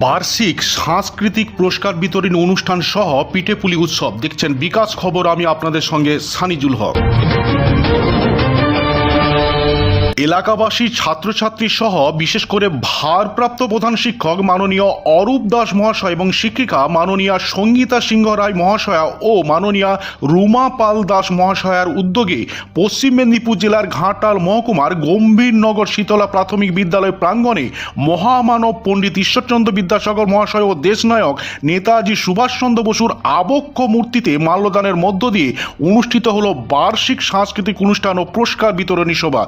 বার্ষিক সাংস্কৃতিক পুরস্কার বিতরণ অনুষ্ঠান সহ পিঠেপুলি উৎসব। দেখছেন বিকাশ খবর, আমি আপনাদের সঙ্গে সানিজুল হক। এলাকাবাসী, ছাত্রছাত্রী সহ বিশেষ করে ভারপ্রাপ্ত প্রধান শিক্ষক মাননীয় অরূপ দাস মহাশয় এবং শিক্ষিকা মাননীয়া সঙ্গীতা সিংহ রায় মহাশয়া ও মাননীয়া রুমা পাল দাস মহাশয়ার উদ্যোগে পশ্চিম মেদিনীপুর জেলার ঘাটাল মহকুমার গম্ভীরনগর শীতলা প্রাথমিক বিদ্যালয় প্রাঙ্গণে মহামানব পণ্ডিত ঈশ্বরচন্দ্র বিদ্যাসাগর মহাশয় ও দেশনায়ক নেতাজি সুভাষচন্দ্র বসুর আবক্ষ মূর্তিতে মাল্যদানের মধ্য দিয়ে অনুষ্ঠিত হলো বার্ষিক সাংস্কৃতিক অনুষ্ঠান ও পুরস্কার বিতরণী সভা।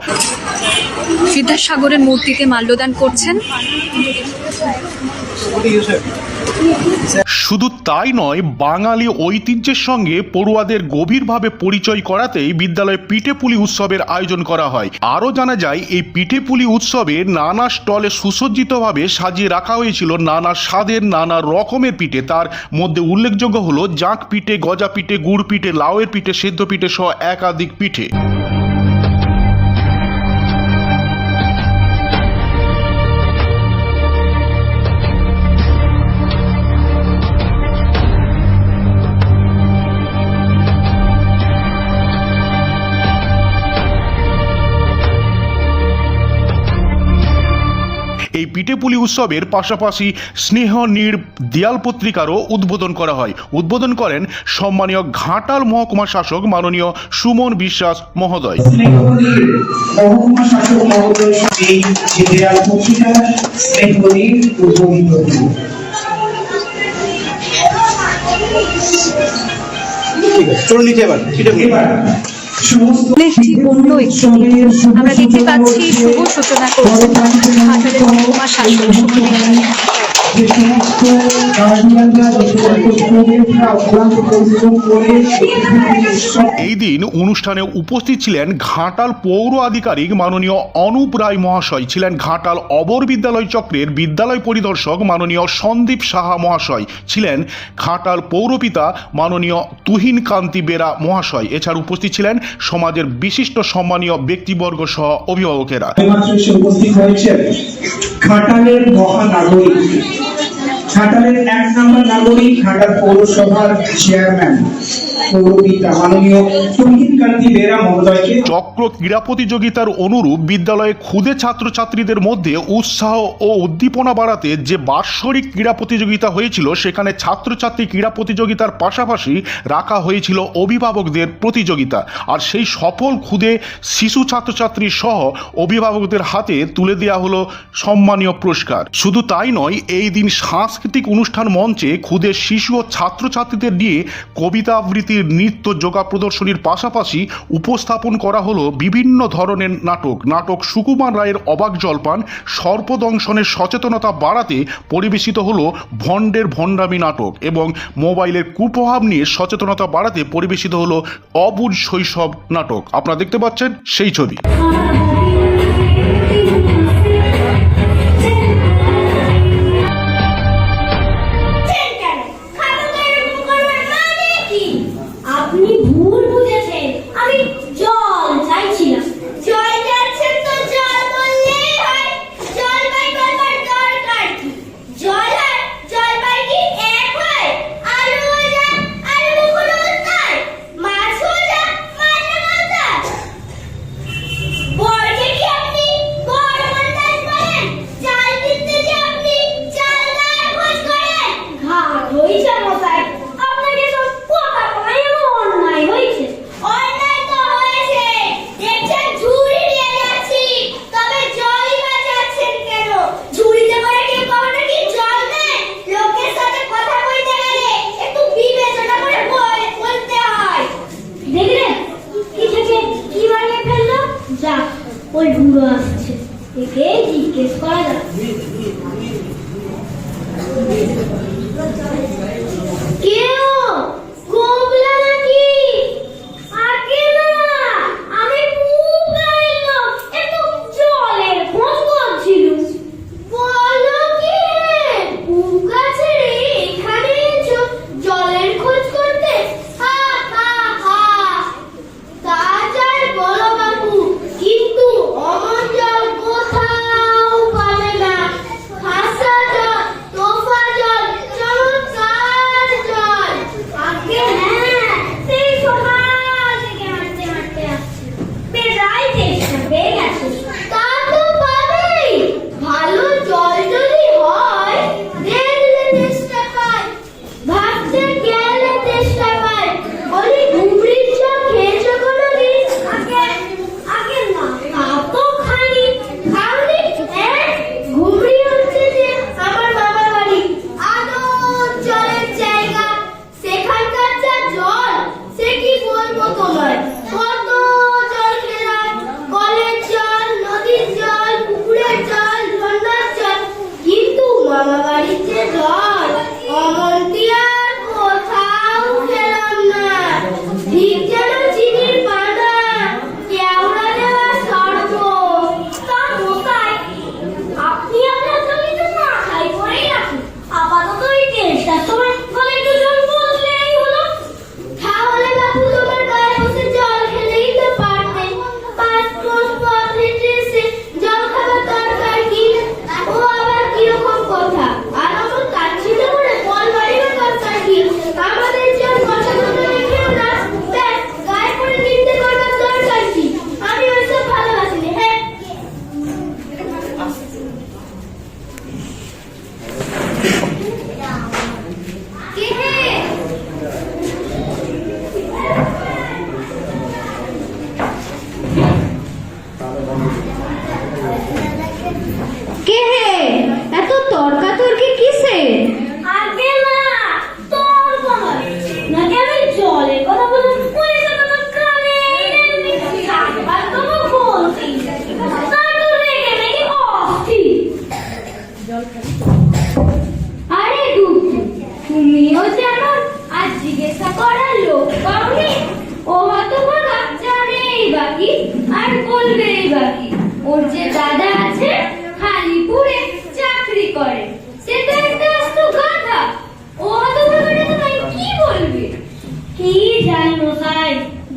বিদ্যাসাগরের মূর্তিতে মাল্যদান করছেন। শুধু তাই নয়, বাঙালি ঐতিহ্যের সঙ্গে পড়ুয়াদের গভীরভাবে পরিচয় করাতেই বিদ্যালয়ে পিঠেপুলি উৎসবের আয়োজন করা হয়। আরও জানা যায়, এই পিঠেপুলি উৎসবে নানা স্টলে সুসজ্জিতভাবে সাজিয়ে রাখা হয়েছিল নানা স্বাদের, নানা রকমের পিঠে। তার মধ্যে উল্লেখযোগ্য হলো জাঁক পিঠে, গজা পিঠে, গুড় পিঠে, লাউয়ের পিঠে, সেদ্ধ পিঠে সহ একাধিক পিঠে। এই পিঠেপুলি উৎসবের পাশাপাশি স্নেহ নীড় দেয়াল পত্রিকারও উদ্বোধন করা হয়। উদ্বোধন করেন সম্মানীয় ঘাটাল মহকুমা শাসক মাননীয় সুমন বিশ্বাস মহোদয়। চলুন নিচে এবার। সমস্ত একটি আমরা দেখতে পাচ্ছি শুভ সূচনা করছে শাসক সুমন বিশ্বাস। এই দিন অনুষ্ঠানে উপস্থিত ছিলেন ঘাটাল পৌর আধিকারিক মাননীয় অনুপ রায় মহাশয়, ছিলেন ঘাটাল অবর বিদ্যালয় চক্রের বিদ্যালয় পরিদর্শক মাননীয় সন্দীপ সাহা মহাশয়, ছিলেন ঘাটাল পৌরপিতা মাননীয় তুহিন কান্তি বেরা মহাশয়। এছাড়া উপস্থিত ছিলেন সমাজের বিশিষ্ট সম্মানীয় ব্যক্তিবর্গ সহ অভিভাবকেরা। উপস্থিত ঘাটালের মহানাগরিক ঘাটালের এক নম্বর নাগরিক ঘাটাল পৌরসভার চেয়ারম্যান চক্র ক্রীড়া প্রতিযোগিতার অনুরূপ বিদ্যালয়ে ক্ষুদে ছাত্রছাত্রীদের মধ্যে উৎসাহ ও উদ্দীপনা বাড়াতে যে বাৎসরিক ক্রীড়া প্রতিযোগিতা হয়েছিল, সেখানে ছাত্রছাত্রী ক্রীড়া প্রতিযোগিতার পাশাপাশি রাখা হয়েছিল অভিভাবকদের প্রতিযোগিতা। আর সেই সফল ক্ষুদে শিশু ছাত্রছাত্রী সহ অভিভাবকদের হাতে তুলে দেওয়া হলো সম্মানীয় পুরস্কার। শুধু তাই নয়, এই দিন সাংস্কৃতিক অনুষ্ঠান মঞ্চে ক্ষুদে শিশু ও ছাত্রছাত্রীদের নিয়ে কবিতা আবৃত্তির নৃত্য যোগা প্রদর্শনীর পাশাপাশি উপস্থাপন করা হলো বিভিন্ন ধরনের নাটক। নাটক সুকুমার রায়ের অবাক জলপান, সর্পদংশনের সচেতনতা বাড়াতে পরিবেশিত হলো ভণ্ডের ভণ্ডামি নাটক এবং মোবাইলের কুপ্রভাব নিয়ে সচেতনতা বাড়াতে পরিবেশিত হলো অবুজ শৈশব নাটক। আপনারা দেখতে পাচ্ছেন সেই ছবি। ওই বুড়ো আসছে একে জিজ্ঞেস করা যাচ্ছে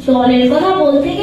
জলের কথা বলতে গেলে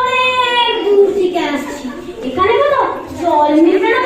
all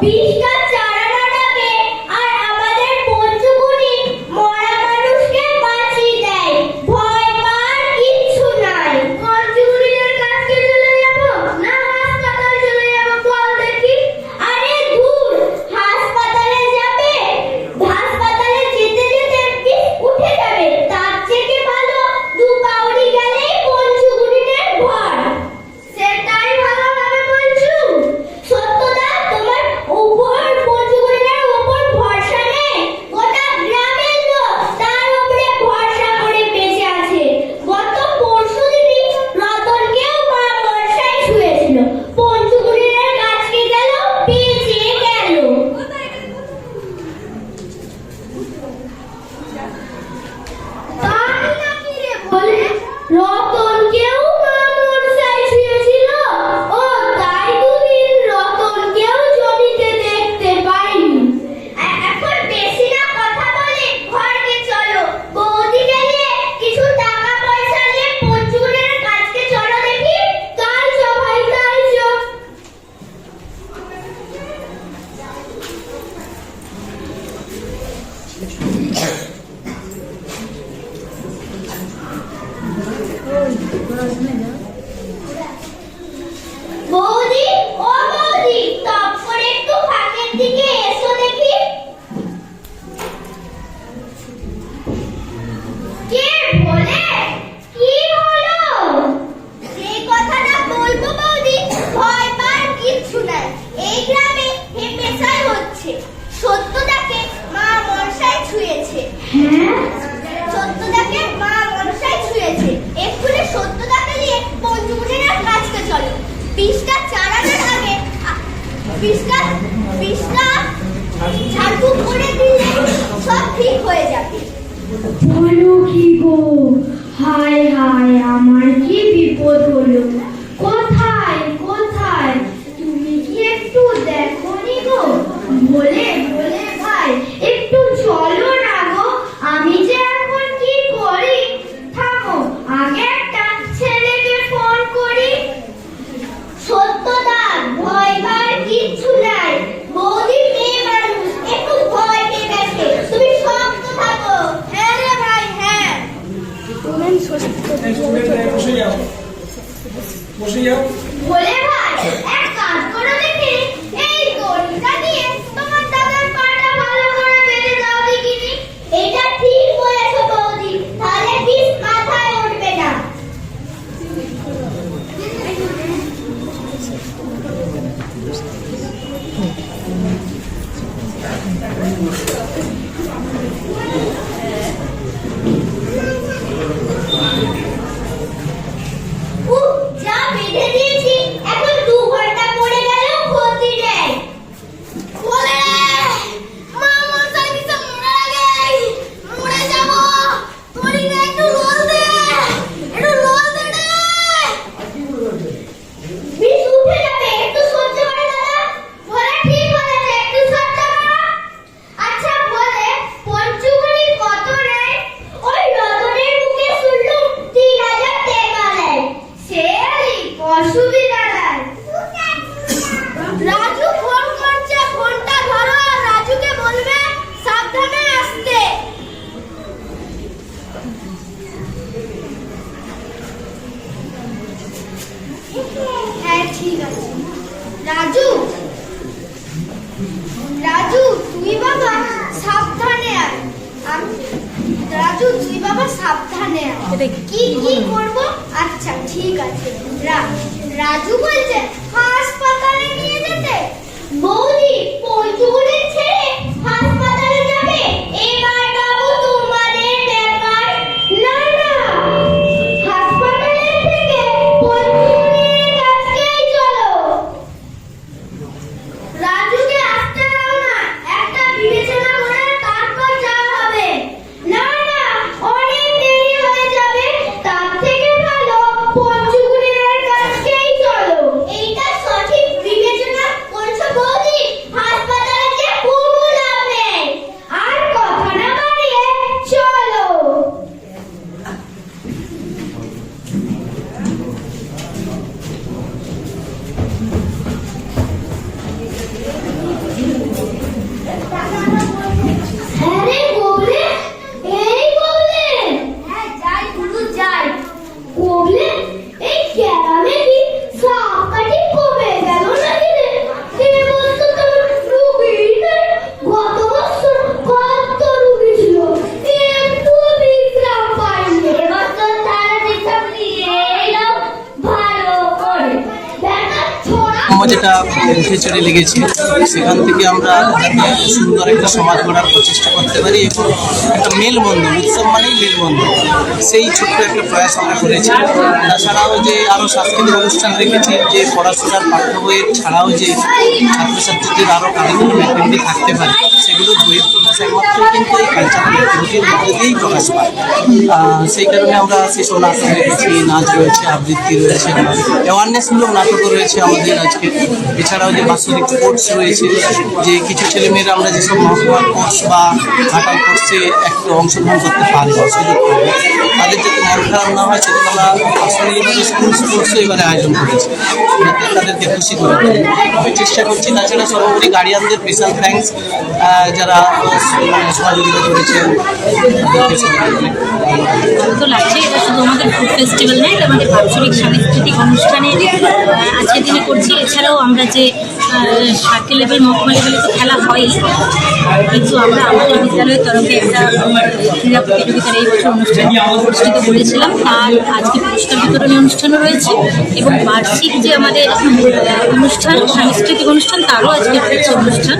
pisca Gracias. 我多了。লিটারেচারে লেগেছে সেখান থেকে আমরা সুন্দর একটা সমাজ গড়ার প্রচেষ্টা করতে পারি এবং একটা মেলবন্ধন, উৎসব মানেই মেলবন্ধন। সেই ছোট্ট একটা প্রয়াস আমরা করেছি। তাছাড়াও যে আরও সাংস্কৃতিক অনুষ্ঠান রেখেছি, যে পড়াশোনার পাঠ্য বইয়ের ছাড়াও যে ছাত্রছাত্রীদের আরও কারিকুলাম থাকতে পারে। সেগুলো একমাত্র কিন্তু এই কালচারাল প্রকাশ পায়। সেই কারণে আমরা সেসব নাচ রয়েছে নাচ রয়েছে, আবৃত্তি রয়েছে অ্যাওয়ারনেসমূলক নাটকও রয়েছে আমাদের আজকে। এছাড়াও যে বাৎসরিক কোর্স রয়েছে, যে কিছু ছেলেমেয়েরা আমরা যেসব মহকুমার কোর্স বা ঘাটাল কোর্সে একটু অংশগ্রহণ করতে পারে সুযোগ পাবে তাদের যাতে মন খারাপ না হয় সেটা আমরা আসলে স্কুল স্পোর্টসও এবারে আয়োজন করেছি। তাদেরকে খুশি করে আমি চেষ্টা করছি, তাছাড়া সর্বোপরি গার্ডিয়ানদের স্পেশাল থ্যাঙ্কস যারা সহযোগিতা করেছেন তো শুধু আমাদের ফুড ফেস্টিভ্যাল নয়, এটা আমাদের বাৎসরিক সাংস্কৃতিক অনুষ্ঠানে আজকের দিনে করছি এছাড়াও আমরা যে সার্কেল লেভেল মহকুমা লেভেলে তো খেলা হয়ই, কিন্তু আমরা আমাদের বিদ্যালয়ের তরফে একটা ক্রীড়া প্রতিযোগিতার এই বছর অনুষ্ঠান অনুষ্ঠিত করেছিলাম। তার আজকে পুরস্কার বিতরণী অনুষ্ঠানও রয়েছে এবং বার্ষিক যে আমাদের অনুষ্ঠান, সাংস্কৃতিক অনুষ্ঠান, তারও আজকে রয়েছে অনুষ্ঠান।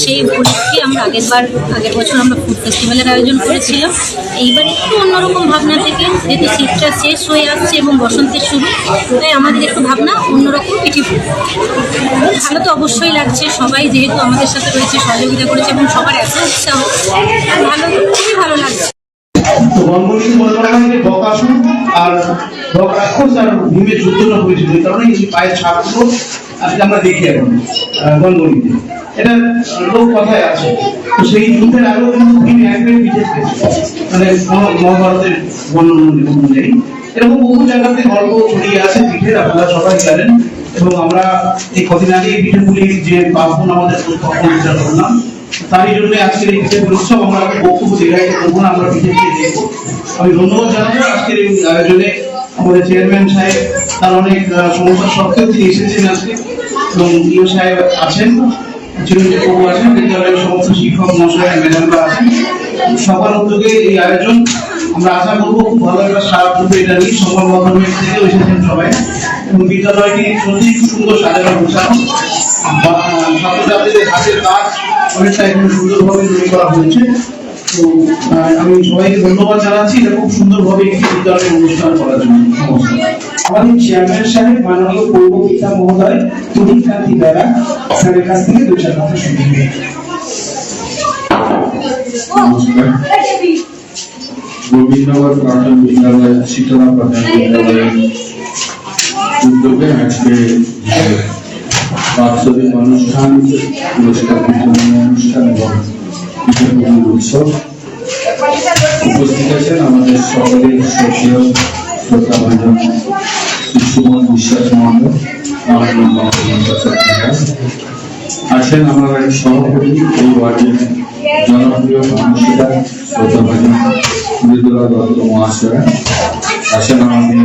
সেই উপলক্ষে আমরা আগের বার, আগের বছর আমরা ফুড ফেস্টিভ্যালের আয়োজন করেছিলাম। এইবার একটু অন্যরকম ভাবনা থেকে, যেহেতু শীতটা শেষ হয়ে আসছে এবং বসন্তের শুরু, তাই আমাদের একটু ভাবনা অন্যরকম পিঠে ভালো তো অবশ্যই লাগছে, সবাই যেহেতু আমাদের সাথে রয়েছে, সহযোগিতা করেছে এবং সবার এত উৎসাহ ভালো, খুবই ভালো লাগছে। যে বকাসুর আর আর ভীমের যুদ্ধটা হয়েছিল এই কারণে পায়ের আজকে আমরা দেখি এখন এটা লোক কথায় আছে। তো সেই যুদ্ধের আগেও কিন্তু ভীম একবার মানে মহাভারতের বর্ণনা অনুযায়ী এরকম বহু জায়গাতে গল্প ছড়িয়ে আছে, পিঠের আপনারা সবাই জানেন। এবং আমরা এই কদিন আগে পিঠেগুলির যে বাপন আমাদের প্রতিষ্ঠা করলাম তারই জন্য আজকের এই পিঠে উৎসব আমরা বক্তব্য দীর্ঘায়িত করব না আমরা দিয়ে দেখব আমি ধন্যবাদ জানাব আজকের এই আয়োজনে। আমাদের চেয়ারম্যান সাহেব, তার অনেক সমস্যা সত্ত্বেও তিনি এসেছেন আজকে। এবং ইউ সাহেব আছেন চিরঞ্জিত বাবু আছেন, বিদ্যালয়ের সমস্ত শিক্ষক মহাশয় ম্যাডামরা আছেন। সবার উদ্যোগে এই আয়োজন আমরা আশা করব খুব ভালো একটা সারা পূর্বে এটা নিয়ে। সংবাদ মাধ্যমের থেকেও এসেছেন সবাই। এবং বিদ্যালয়টি সত্যি খুব সুন্দর সাজানো গোছানো ছাত্রছাত্রীদের কাজ অনেকটা সুন্দরভাবে তৈরি করা হয়েছে। তো আমি সবাইকে ধন্যবাদ জানাচ্ছি খুব সুন্দরভাবে একটি বিদ্যালয়ের অনুষ্ঠান করার জন্য। আমাদের চেয়ারম্যান সাহেব, মাননীয় থেকে দুই চার কথা বিদ্যালয় বাৎসরিক অনুষ্ঠান পুরস্কার বিতরণী অনুষ্ঠান এবং পিঠাপুলির উৎসব। উপস্থিত আছেন আমাদের সকলের সক্রিয় শ্রোতা ভাজন সুমন বিশ্বাস মন্ডল আছেন আমার এক সভাপতি এই ওয়ার্ডের জনপ্রিয় মানুষেরা শ্রোতাভাজন মৃদুলা দত্ত মহাশয়া। আছেন আমাদের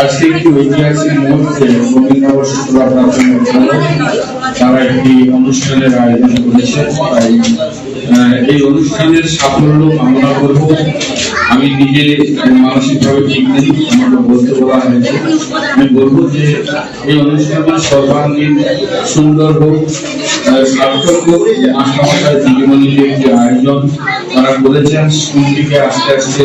আজকে একটি ঐতিহাসিক মুহূর্তে গোবিন্দনগর শীতলা প্রাথমিক তারা একটি অনুষ্ঠানের আয়োজন করেছে। তাই এই অনুষ্ঠানের সাফল্য কামনা করব। আমি নিজে মানসিকভাবে ঠিক নেই আমাকে বলতে বলা হয়েছে। আমি বলব যে এই অনুষ্ঠানটা সর্বাঙ্গীন, সুন্দর হোক সার্থক হোক মাস্টারমশাই দিদিমণিদের যে আয়োজন তারা করেছেন। স্কুলটিকে আস্তে আস্তে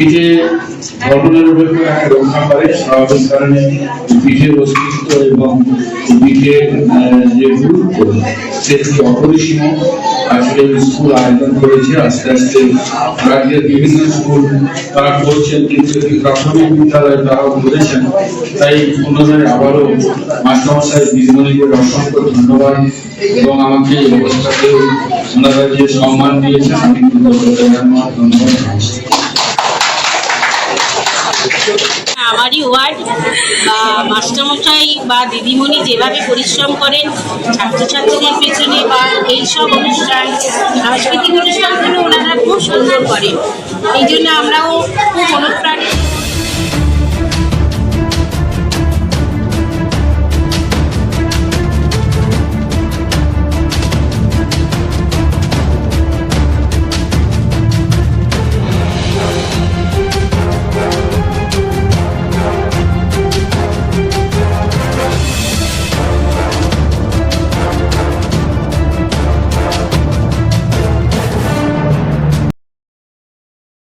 পিঠে ধর্মনিরপেক্ষ একটা রক্ষা করে স্বাভাবিক কারণে পিঠের অস্তিত্ব এবং পিঠের যে গুরুত্ব সেটি অপরিসীম আজকে স্কুল আয়োজন করেছে, আস্তে আস্তে রাজ্যের বিভিন্ন স্কুল তারা করছেন, কিন্তু একটি প্রাথমিক বিদ্যালয়ে তারাও করেছেন তাই পুনরায় আবারও মাস্টারমশাই দিদিমণিদের অসংখ্য ধন্যবাদ এবং আমাকে এই অবস্থাতে ওনারা যে সম্মান দিয়েছেন, আমি ধন্যবাদ জানাচ্ছি। আমারই ওয়ার্ড, বা মাস্টারমশাই বা দিদিমণি যেভাবে পরিশ্রম করেন, ছাত্রছাত্রীদের পেছনে বা এইসব অনুষ্ঠান, সাংস্কৃতিক অনুষ্ঠানগুলো ওনারা খুব সুন্দর করেন। এই জন্য আমরাও খুব অনুপ্রাণিত।